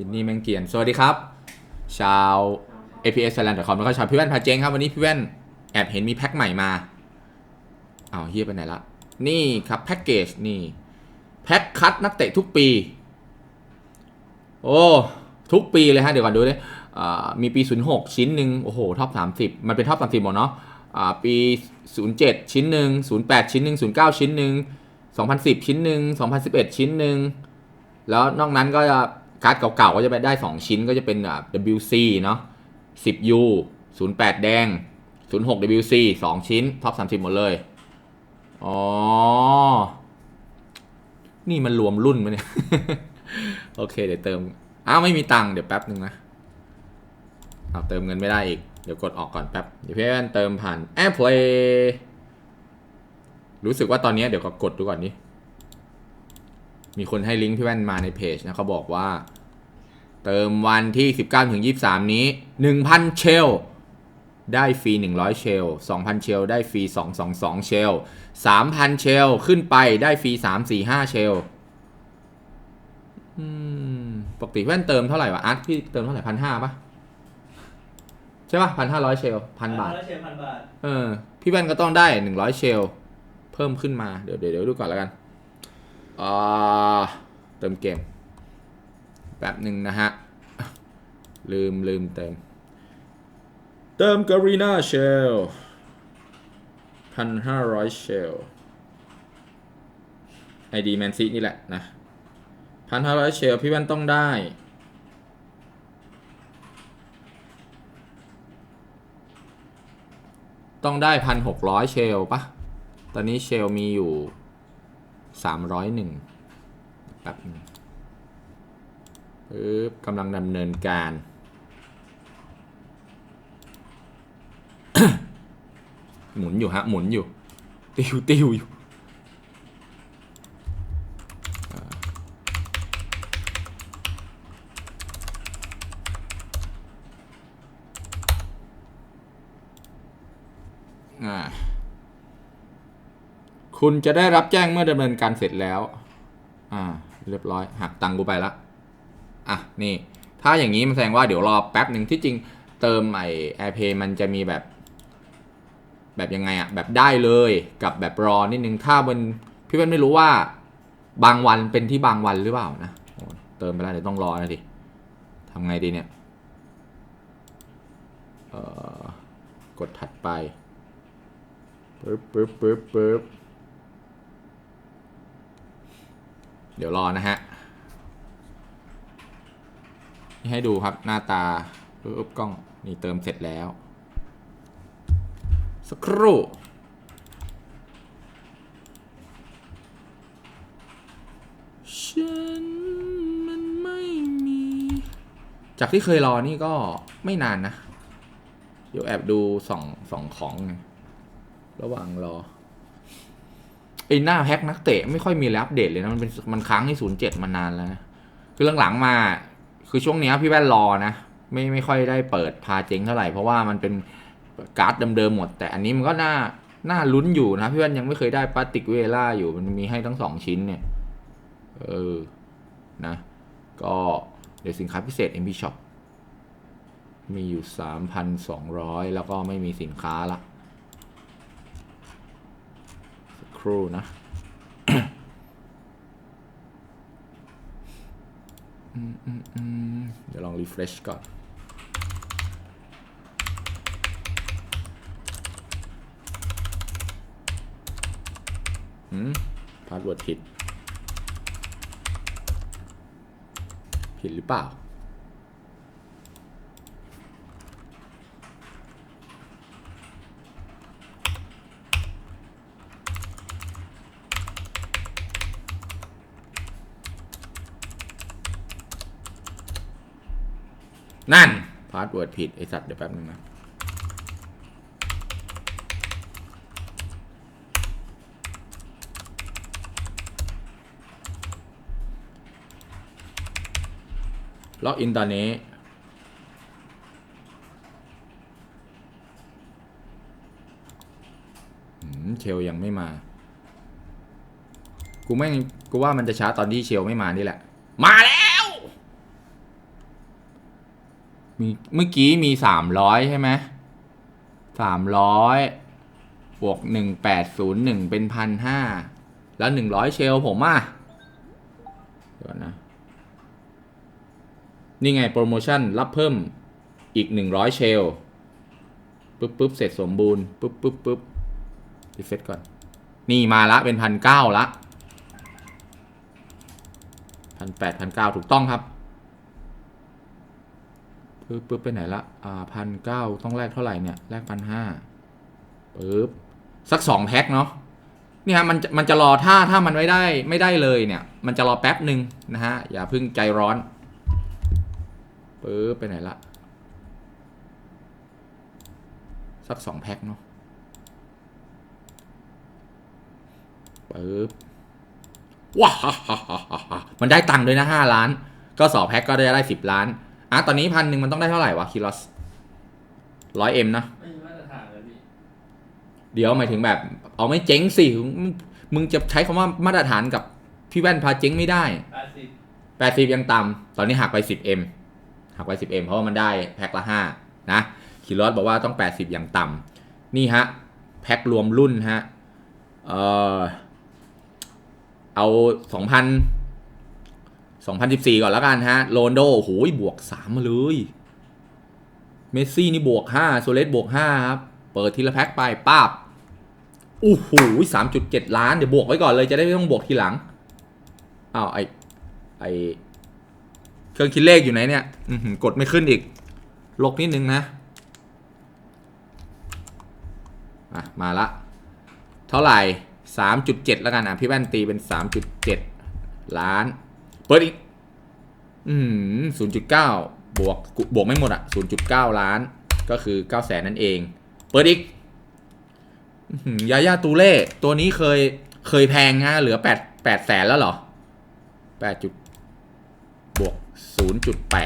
จินนี่แมงเกียน สวัสดีครับ ชาว APS Thailand com แล้วก็ชาวพี่แว่นพาเจงครับ วันนี้พี่แว่นแอบเห็นมีแพ็คใหม่มาเอ้าเฮียไปไหนละ นี่ครับแพ็กเกจนี่แพ็คคัดนักเตะทุกปี โอ้ ทุกปีเลยฮะ เดี๋ยวก่อนดูเลยอ่ามีปี 06 ชิ้นหนึ่งโอ้โหท็อป30 มันเป็นท็อป30หมดเนาะอ่าปี 07 ชิ้นหนึ่ง08 ชิ้นหนึ่ง09 ชิ้นหนึ่ง2010 ชิ้นหนึ่ง2011 ชิ้นหนึ่งแล้วนอกนั้นก็จะ การ์ดเก่าๆก็จะไปได้ 2 ชิ้นก็จะเป็นอ่า WC เนาะ 10U 08 แดง 06 WC 2 ชิ้นท็อป30 หมดเลย อ๋อ นี่มันรวมรุ่นมเนี่ย โอเค เดี๋ยวเติม อ้าวไม่มีตังค์เดี๋ยวแป๊บหนึ่งนะ เอาเติมเงินไม่ได้อีก เดี๋ยวกดออกก่อนแป๊บ เดี๋ยวพี่แว่นเติมผ่าน AirPlay รู้สึกว่าตอนนี้เดี๋ยวก็กดดูก่อนนี้ มีคนให้ลิงก์พี่แว่นมาในเพจนะเขาบอกว่า เติมวันที่ 19ถึง23 นี้ 1,000 เชล ได้ฟรี 100 เชล 2,000 เชล ได้ฟรี 222 เชล 3,000 เชล ขึ้นไปได้ฟรี 3 4 5 เชลอืมปกติแว่นเติมเท่าไหร่วะอาร์ตพี่เติมเท่าไหร่พันห้าปะใช่ปะพันห้าร้อยเชลพันบาทร้อยเชนพันบาท เออ พี่แว่นก็ต้องได้หนึ่งร้อยเชล เพิ่มขึ้นมา เดี๋ยวเดี๋ยวเดี๋ยวดูก่อนแล้วกันอ่า เติมเกมแป๊บหนึ่งนะฮะ ลืมลืมเติม เติมการีนาเชลพันห้าร้อยเชลไอดีแมนซีนี่แหละนะพันห้าร้อยเชลพี่แว่นต้องได้ต้องได้พันหกร้อยเชลปะ ตอนนี้เชลมีอยู่ สามร้อยหนึ่งแป๊บนึงปึ๊บกำลังดำเนินการ หมุนอยู่ฮะ หมุนอยู่ ติวติวอยู่ คุณจะได้รับแจ้งเมื่อดำเนินการเสร็จแล้ว อ่า เรียบร้อย หักตังค์กูไปละ อะ นี่ ถ้าอย่างนี้มันแสดงว่าเดี๋ยวรอแป๊บหนึ่งที่จริงเติมไอ AirPay มันจะมีแบบ แบบยังไงอะแบบได้เลยกับแบบรอนิดนึง ถ้ามันพี่เป้นไม่รู้ว่า บางวันเป็นที่บางวันหรือเปล่านะเติมไปแล้วเดี๋ยวต้องรอนะดิทำไงดีเนี่ยเออกดถัดไปปึ๊บปึ๊บปึ๊บปึ๊บ เดี๋ยวรอนะฮะนี่ให้ดูครับหน้าตาปึ๊บกล้องนี่เติมเสร็จแล้ว สักครู่ฉันมันไม่มี จากที่เคยรอนี่ก็ไม่นานนะ เดี๋ยวแอบดูสองสองของไงระหว่างรอ ไอ้หน้าแฮกนักเตะไม่ค่อยมีแล้วอัปเดตเลยนะมันเป็นมันค้างที่ศูนย์เจ็ดมานานแล้วนะคือหลังๆมาคือช่วงเนี้ยพี่แว่นรอนะไม่ไม่ค่อยได้เปิดพาเจ๊งเท่าไหร่เพราะว่ามันเป็นการ์ดเดิมๆหมด แต่อันนี้มันก็น่าน่าลุ้นอยู่นะพี่แว่นยังไม่เคยได้ปาติกเวล่าอยู่มันมีให้ทั้งสองชิ้นเนี่ยเออนะ ก็เดี๋ยวสินค้าพิเศษ MP Shop มีอยู่ 3,200 แล้วก็ไม่มีสินค้าละสัก ครู่นะเดี๋ยวลอง refresh ก่อนหืมพาสเวิร์ดผิด ผิดหรือเปล่า นั่น พาสเวิร์ดผิด ไอสัตว์เดี๋ยวแป๊บนึงนะล็อกอินตอนนี้ เชลยังไม่มา กูไม่ กูว่ามันจะช้าตอนที่เชลไม่มานี่แหละ มาแล้ว มีเมื่อกี้มีสามร้อยใช่ไหมสามร้อยบวกหนึ่งแปดศูนย์หนึ่งเป็นพันห้าแล้วหนึ่งร้อยเชลผมอะเดี๋ยวนะ นี่ไงโปรโมชั่นรับเพิ่มอีกหนึ่งร้อยเชลปุ๊บปุ๊บเสร็จสมบูรณ์ปุ๊บปุ๊บปุ๊บรีเฟซก่อน นี่มาละเป็นพันเก้าละพันแปดพันเก้าถูกต้องครับ ปึ๊บปึ๊บไปไหนละอ่าพันเก้าต้องแลกเท่าไหร่เนี่ยแลกพันห้าปึ๊บสักสองแพ็คเนาะนี่ฮะมันมันจะรอถ้าถ้ามันไม่ได้ไม่ได้เลยเนี่ย มันจะรอแป๊บหนึ่งนะฮะอย่าพิ่งใจร้อนปึ๊บไปไหนละสักสองแพ็คเนาะปึ๊บว้าฮ่ามันได้ตังค์ด้วยนะห้าล้าน ก็สองแพ็คก็ได้ได้สิบล้าน อะตอนนี้พันหนึ่งมันต้องได้เท่าไหร่วะคิรอสร้อยเอ็มนะไม่มีมาตรฐานเลยพี่เดี๋ยวหมายถึงแบบ เอาไม่เจ๊งสิมึงมึงจะใช้คำว่ามาตรฐานกับพี่แว่นพาเจ๊งไม่ได้แปดสิบแปดสิบยังต่ำตอนนี้หักไปสิบเอ็มหักไปสิบเอ็มเพราะว่ามันได้แพ็คละห้านะคิรอสบอกว่าต้องแปดสิบอย่างต่ำนี่ฮะแพ็ครวมรุ่นฮะเออเอาสองพัน สองพันสิบสี่ก่อนแล้วกันฮะโรนโดโหยบวกสามมาเลย เมสซี่นี่บวกห้าโซเลสบวกห้าครับ เปิดทีละแพ็คไปป้าบโอ้โหสามจุดเจ็ดล้าน เดี๋ยวบวกไว้ก่อนเลยจะได้ไม่ต้องบวกทีหลังอ้าวไอไอเครื่องคิดเลขอยู่ไหนเนี่ยอืกดไม่ขึ้นอีก ลกนิดนึงนะอะมาละ เท่าไหร่ 3.7 แล้วกันอะพี่แว่นตีเป็น 3.7 ล้าน เปิดอีกอืม0.9บวกบวกไม่หมดอะ0.9ล้าน ก็คือ9แสนนั่นเอง เปิดอีกยาย่าตูเล่ ตัวนี้เคยเคยแพงฮะ เหลือ8 8แสนแล้วเหรอ8จุดบวก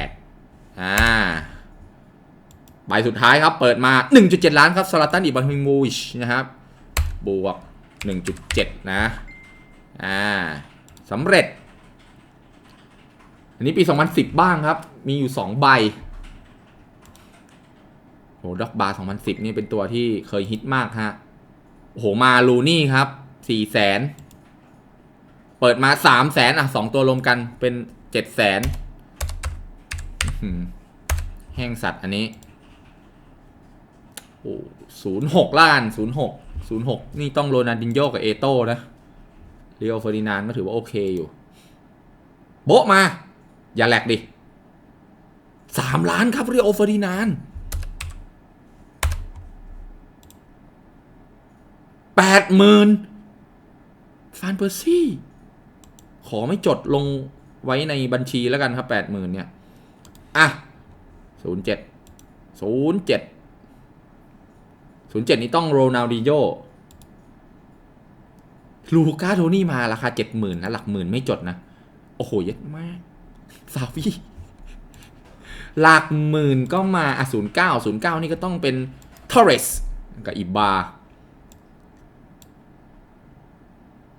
0.8อ่าใบสุดท้ายครับเปิดมา 1.7 ล้านครับสลาตันอิบราฮิมวิชนะครับ บวก 1.7 นะ อ่าสำเร็จ อันนี้ปี 2010 บ้างครับ มีอยู่ 2 ใบโหด็อกบาร์2010 นี่เป็นตัวที่เคยฮิตมากฮะโหมาลูนี่ครับ4แสนเปิดมา3แสนอะ 2 ตัวรวมกันเป็น7แสนแห้งสัตว์อันนี้โอ้ศูนย์หกล้านศูนย์หกศูนย์หกนี่ต้องโรนัลดินโยกับเอโต้นะเรียวเฟอร์ดินานก็ถือว่าโอเคอยู่ โบะมา อย่าแหลกดิสามล้านครับเรียวเฟอร์ดินานแปดหมื่นฟานเปอร์ซี่ ขอไม่จดลงไว้ในบัญชีแล้วกันครับแปดหมื่นเนี่ย อะศูนย์เจ็ดศูนย์เจ็ดศูนย์เจ็ดนี้ต้องโรนัลดิโยลูก้าโทนี่มาราคาเจ็ดหมื่นนะหลักหมื่นไม่จดนะ โอ้โหเย็ดมาก ซาฟีหลักหมื่นก็มาอะศูนย์เก้าศูนย์เก้านี่ก็ต้องเป็นทอร์เรสกับอิบา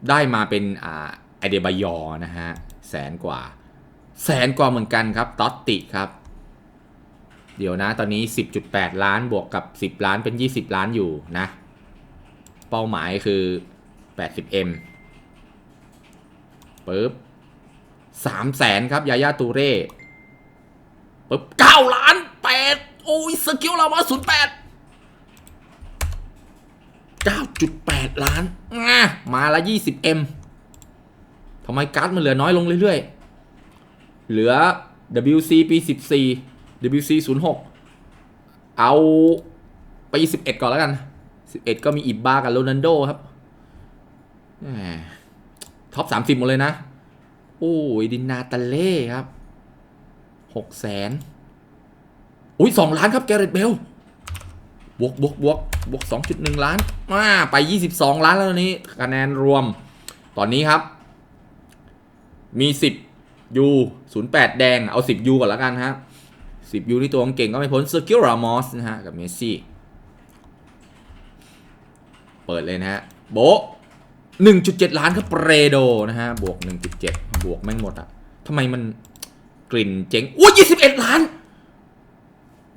ได้มาเป็นอ่าไอเดบายอนะฮะ แสนกว่า แสนกว่าเหมือนกันครับตอตติครับ เดี๋ยวนะตอนนี้ 10.8 ล้านบวกกับ 10 ล้านเป็น 20 ล้านอยู่นะ เป้าหมายคือ 80M ปึ๊บ 3แสนครับยายาตูเร่ปึ๊บ9ล้าน8โอ้ยสกิลเรามา08 9.8ล้านอะมาละ 20M ทำไมการ์ดมันเหลือน้อยลงเรื่อยๆ เหลือ WC ปี14 WC 06เอาไป11ก่อนแล้วกัน11ก็มีอิบบากับโรนันโดครับท็อป30หมดเลยนะ อ้ยดินนาตาเล่ครับ6แสนอุ้ย2ล้านครับแกเรตเบลบวกบวกบวกบวก2.1ล้านมาไป22ล้านแล้วตอนนี้คะแนนรวมตอนนี้ครับ มี10 U 08แปดแดงเอา10 U ก่อนแล้วกันครับยูนี่ตัวเก่งก็ไม่พ้นเซอร์กิลรามอสนะฮะ กับเมสซี่ เปิดเลยนะฮะ โบะ1.7ล้านครับเปรโดนะฮะ บวก1.7 บวกแม่งหมดอะทำไมมันกลิ่นเจ๋งอุ้ย21ล้าน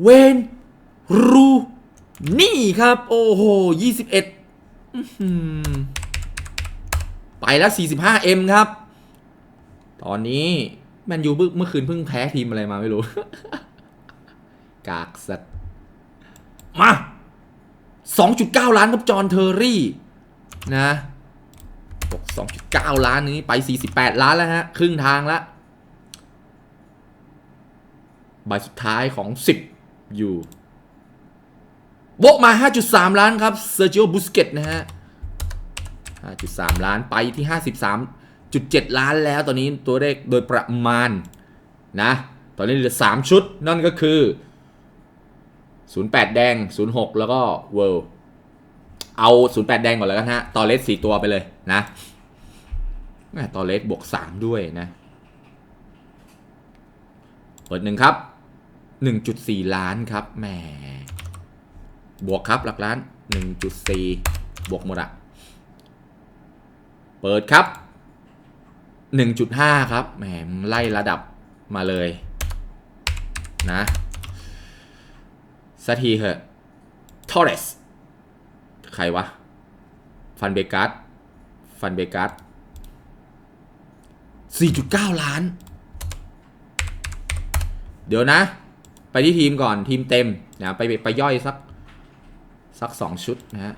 เวนรูนี่ครับ โอ้โหยี่สิบเอ็ดไปแล้ว 45M ครับ ตอนนี้แมนยูเมื่อคืนเพิ่งแพ้ทีมอะไรมาไม่รู้ กากสัตว์มา 2.9 ล้านครับจอห์นเทอร์รี่ นะ บอก2.9 ล้านนี้ไป 48 ล้านแล้วฮะ ครึ่งทางแล้วใบสุดท้ายของ 10 อยู่โบกมา 5.3 ล้านครับเซอร์จิโอบุสเกตนะฮะ 5.3 ล้านไปที่ 53.7 ล้านแล้วตอนนี้ตัวเลขโดยประมาณนะ ตอนนี้เหลือ 3 ชุด นั่นก็คือ 08 แดง 06 แล้วก็เวิลด์ เอา 08 แดงก่อนแล้วกันฮะ ตอเลส4ตัวไปเลยนะแม่ตอเลสบวก3ด้วยนะ เปิดหนึ่งครับ 1.4 ล้านครับแหมบวกครับหลักล้าน 1.4 บวกหมดอะเปิดครับ 1.5 ครับแหมไล่ระดับมาเลยนะสักทีเหอะทอร์เรส ใครวะ ฟันเบกัสฟันเบกัส4.9 ล้าน เดี๋ยวนะ ไปที่ทีมก่อนทีมเต็มนะไปไปย่อยสัก สักสองชุดนะฮะ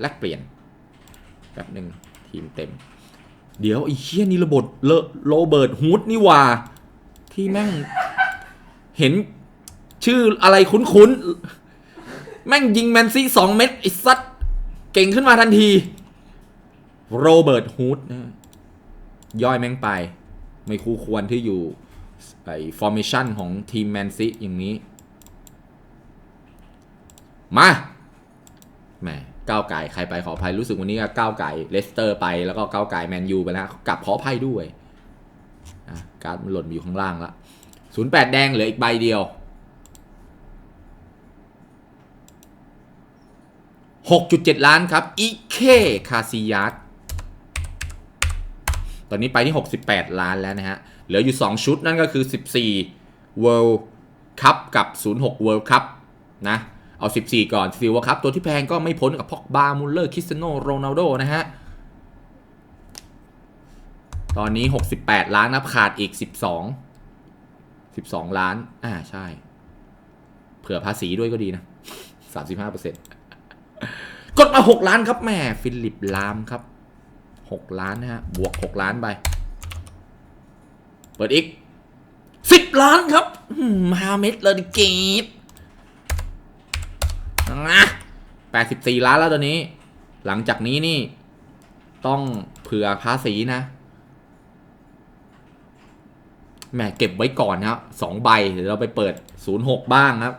แลกเปลี่ยนแป๊บหนึ่งทีมเต็ม เดี๋ยวไอ้เชี่ยนี่ระบบเลโรเบิร์ตฮูดนี่ว่า ที่แม่ง เห็นชื่ออะไรคุ้นๆ แม่งยิงแมนซี่สองเม็ดไอ้ซัด เก่งขึ้นมาทันที โรเบิร์ตฮูดนะย่อยแม่งไป ไม่คู่ควรที่อยู่ไอ้ฟอร์เมชันของทีมแมนซีอย่างนี้ มาแหมก้าวไก่ใครไปขออภัยรู้สึกวันนี้ก็ก้าวไก่เลสเตอร์ไปแล้วก็ก้าวไก่แมนยูไปแล้วกลับขออภัยด้วยอะการ์ดมันหล่นอยู่ข้างล่างละศูนย์แปดแดงเหลืออีกใบเดียว หกจุดเจ็ดล้านครับอีเคคาซิยัสตอนนี้ไปที่ 68 ล้านแล้วนะฮะ เหลืออยู่ 2 ชุดนั่นก็คือ 14 World Cup กับ 06 World Cup นะ เอา 14 ก่อน14 World Cup ตัวที่แพงก็ไม่พ้นกับพอกบามุลเลอร์คริสเตโนโรนัลโดนะฮะ ตอนนี้ 68 ล้านนับขาดอีก 12 12 ล้าน อ่า ใช่ เผื่อภาษีด้วยก็ดีนะ 35% กดมา 6 ล้านครับแม่ฟิลิปลามครับ 6 ล้านนะฮะ บวก 6 ล้านไป เปิดอีก 10 ล้านครับมาเม็ดเลยเกตนะ84ล้านแล้วตอนนี้ หลังจากนี้นี่ ต้องเผื่อภาษีนะแหมเก็บไว้ก่อนนะสองใบเดี๋ยวเราไปเปิด 06 บ้างครับ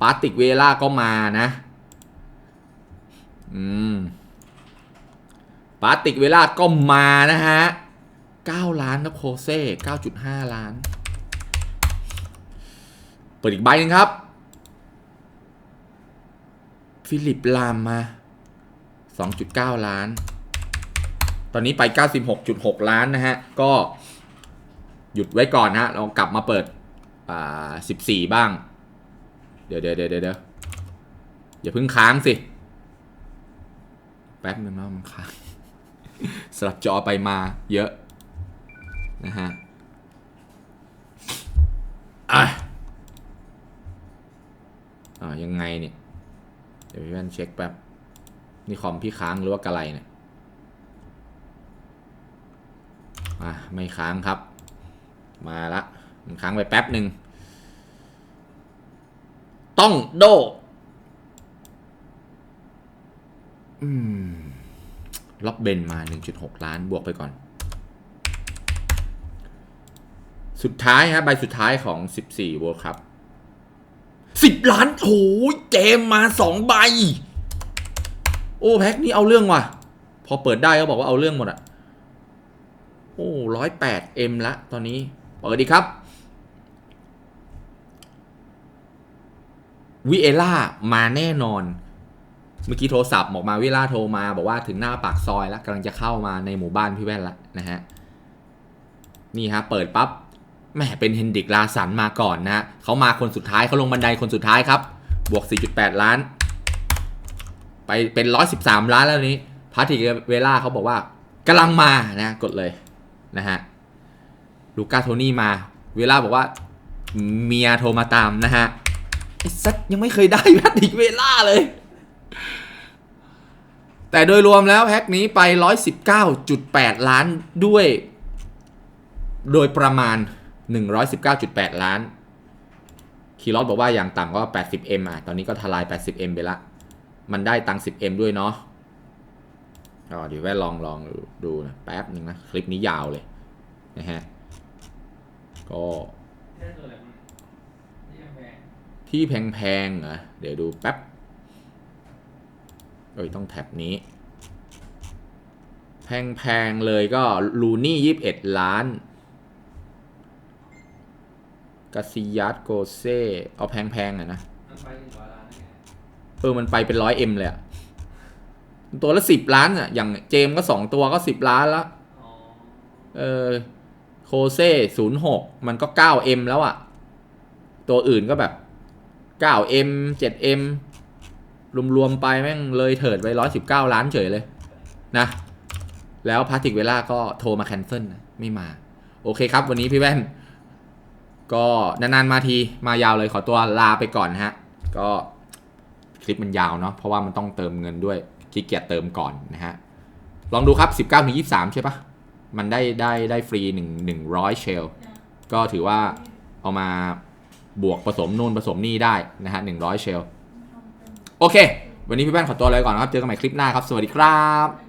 ปาติกเวล่าก็มานะ อืมปาติกเวลาก็มานะฮะ 9 ล้านครับโคเซ่9.5 ล้าน เปิดอีกใบหนึงครับ ฟิลิปลามมา 2.9 ล้าน ตอนนี้ไป 96.6 ล้านนะฮะ ก็หยุดไว้ก่อนนะฮะเรากลับมาเปิดอ่า14 บ้าง เดี๋ยวเดี๋ยวเดี๋ยวเดี๋ยวอย่าเพิ่งค้างสิ แป๊บนึงนะมันค้างสลับจอไปมาเยอะ นะฮะอะอ่ายังไงเนี่ย เดี๋ยวพี่แว่นเช็คแป๊บ นี่คอมพี่ค้างหรือว่ากระไรเนี่ยอะไม่ค้างครับ มาละมันค้างไปแป๊บหนึ่งต้องโด อืม ล็อบเบนมา 1.6 ล้านบวกไปก่อน สุดท้ายฮะใบสุดท้ายของ 14 World Cup 10 ล้านโอ้ยเจมมา 2 ใบ โอ้ แพ็คนี้เอาเรื่องว่ะ พอเปิดได้ก็บอกว่าเอาเรื่องหมดอะโอ้ร้อยแปดเอ็มละ ตอนนี้เปิดดีครับวิเอล่ามาแน่นอน เมื่อกี้โทรศัพท์บอกมาวิล่าโทรมา บอกว่าถึงหน้าปากซอยแล้วกำลังจะเข้ามาในหมู่บ้านพี่แว่นแล้วนะฮะนี่ฮะเปิดปับ๊บแหมเป็นเฮนดิกลาสันมาก่อนนะฮะเขามาคนสุดท้ายเขาลงบันไดคนสุดท้ายครับ บวก 4.8 ล้าน ไปเป็น 113 ล้านแล้วนี้พาร์ติเวล่าเขาบอกว่ากำลังมานะกดเลยนะฮะลูก้าโทนี่มา เวล่าบอกว่าเมียโทรมาตามนะฮะไอ้ซัดยังไม่เคยได้พาร์ติเวล่าเลย แต่โดยรวมแล้วแพ็กนี้ไป 119.8 ล้านด้วย โดยประมาณ 119.8 ล้าน คีรอสบอกว่าอย่างต่ำก็ 80M อะ ตอนนี้ก็ทลาย 80M ไปละ มันได้ตังค์ 10M ด้วยเนาะก็เดี๋ยวแว่ลองลองดูนะแป๊บหนึ่งนะ คลิปนี้ยาวเลย นะฮะ ก็ได้ตัวอะไรบ้างที่แพงที่แพงๆเหรอเดี๋ยวดูแป๊บ เอ้ยต้องแท็บนี้ แพงๆเลยก็ลูนี่ยี่สิบเอ็ดล้านกาซิยัสโกเซ่เอาแพงๆอะนะมันไปถึงร้อยล้านได้ไงเออมันไปเป็นร้อยเอ็มเลยอะตัวละสิบล้านอะ อย่างเจมส์ก็สองตัวก็สิบล้านละอ๋อเออโคเซ่ศูนย์หกมันก็เก้าเอ็มแล้วอะตัวอื่นก็แบบเก้าเอ็มเจ็ดเอ็ม รวมๆไปแม่งเลยเถิดไปร้อยสิบเก้าล้านเฉยเลยนะ แล้วพาติกเวล่าก็โทรมาแคนเซิลไม่มา โอเคครับ วันนี้พี่แว่น ก็นานๆมาทีมายาวเลยขอตัวลาไปก่อนนะฮะ ก็คลิปมันยาวเนาะเพราะว่ามันต้องเติมเงินด้วยขี้เกียจเติมก่อนนะฮะ ลองดูครับ 19ถึง23 ใช่ปะมันได้ได้ได้ฟรี1 100 เชล ก็ถือว่าเอามาบวกผสมนู่นผสมนี่ได้นะฮะ 100 เชล โอเค วันนี้พี่แป้นขอตัวเลยก่อนนะครับ เจอกันใหม่คลิปหน้าครับ สวัสดีครับ